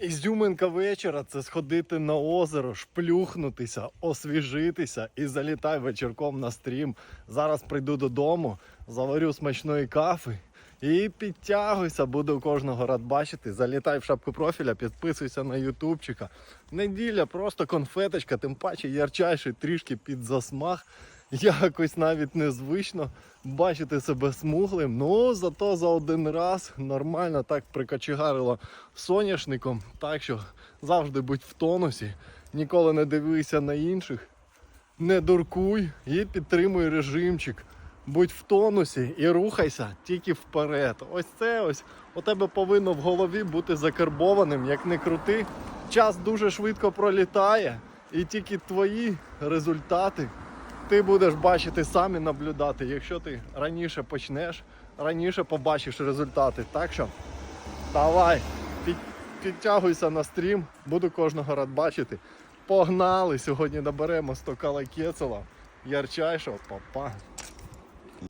Ізюминка вечора це сходити на озеро, шплюхнутися, освіжитися і залітай вечірком на стрім. Зараз прийду додому, заварю смачної кафи і підтягуйся. Буду кожного рад бачити. Залітай в шапку профіля, підписуйся на ютубчика. Неділя, просто конфеточка, тим паче ярчайший трішки під засмаг. Якось навіть незвично бачити себе смуглим. Ну зато за один раз нормально так прикочегарило соняшником. Так що завжди будь в тонусі, ніколи не дивися на інших, не дуркуй і підтримуй режимчик. Будь в тонусі і рухайся тільки вперед. Ось це ось у тебе повинно в голові бути закарбованим, як не крути. Час дуже швидко пролітає, і тільки твої результати ти будеш бачити сам і наблюдати. Якщо ти раніше почнеш, раніше побачиш результати. Так що давай, під, підтягуйся на стрім, буду кожного рад бачити. Погнали! Сьогодні наберемо 100 кала кецела. Ярчайшого, папа.